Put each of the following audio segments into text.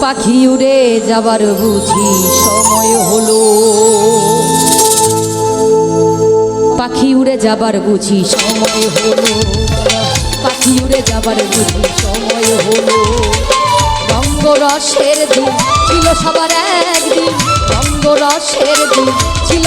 পাখি উড়ে যাবার বুঝি সময় হলো। পাখি উড়ে যাবার বুঝি সময় হলো। পাখি উড়ে যাবার বুঝি সময় হলো। রঙ্গরসের দিন ছিল সবার একদিন। রঙ্গরসের দিন ছিল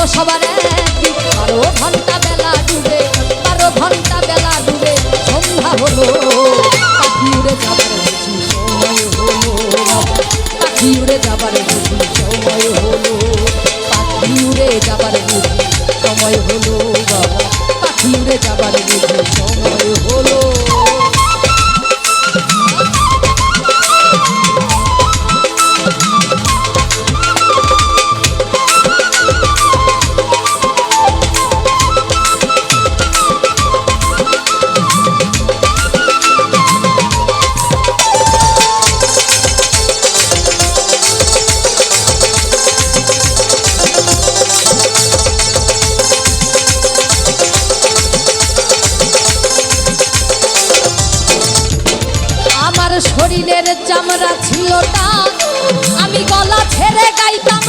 শরীরের চামড়া ছিল টান। আমি গলা ছেড়ে গাইতাম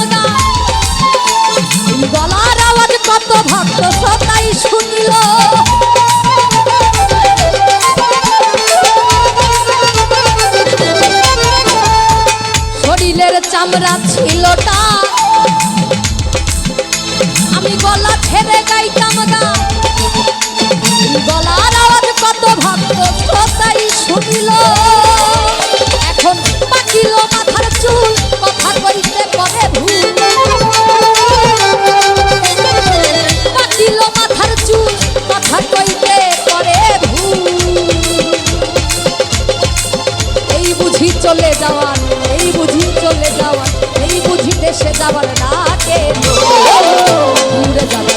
এই গলার আওয়াজ কত ভক্ত সবাই শুনিল। শরীরের চামড়া ছিল টান। আমি গলা ছেড়ে গাইতাম গান। গলার আওয়াজ কত ভক্ত শ্রোতাই শুনিল। চলে যাওয়ার এই বুঝি চলে যাওয়ার এই বুঝি দেশে যাওয়ার না কে? যাবার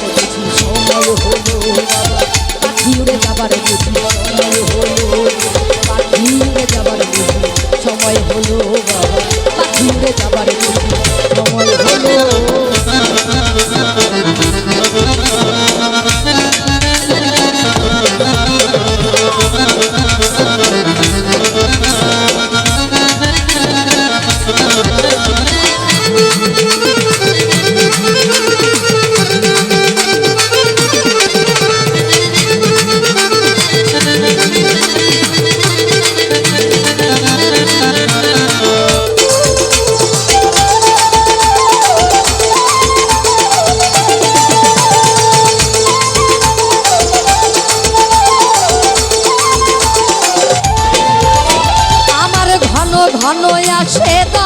ঘন ঘন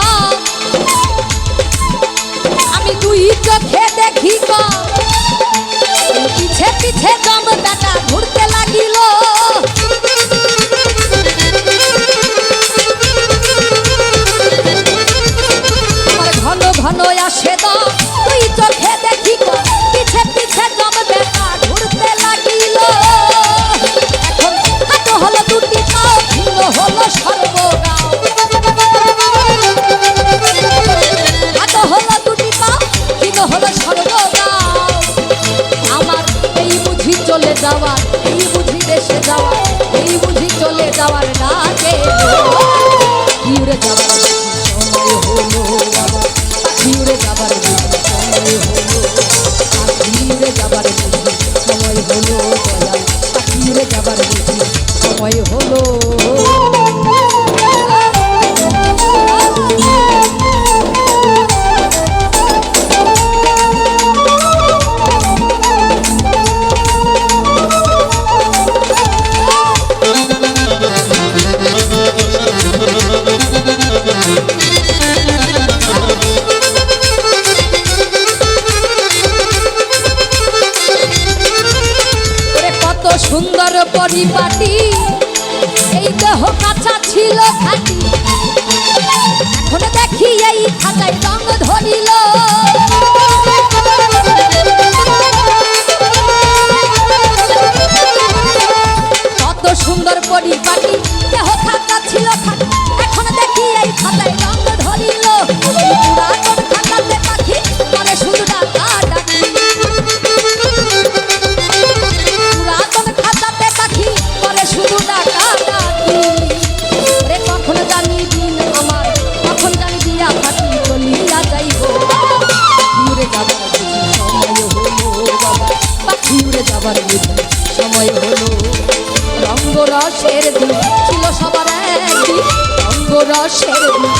হলো দুটি আমার বুঝি চলে যাওয়ার, এই বুঝি দেশে যাওয়ার, এই চলে যাওয়ার ডাকে উড়ে যাবার সময় হলো পাখি যাবার সময় যাবার সময় হলো যাবার সময় হলো পরিপাটি। এই দেহ কাঁচা ছিল খাটি। এখন দেখি এই খাতায় সবার সময় হলো। রঙ্গরসের দিন ছিল সবার একদিন। রঙ্গরসের দিন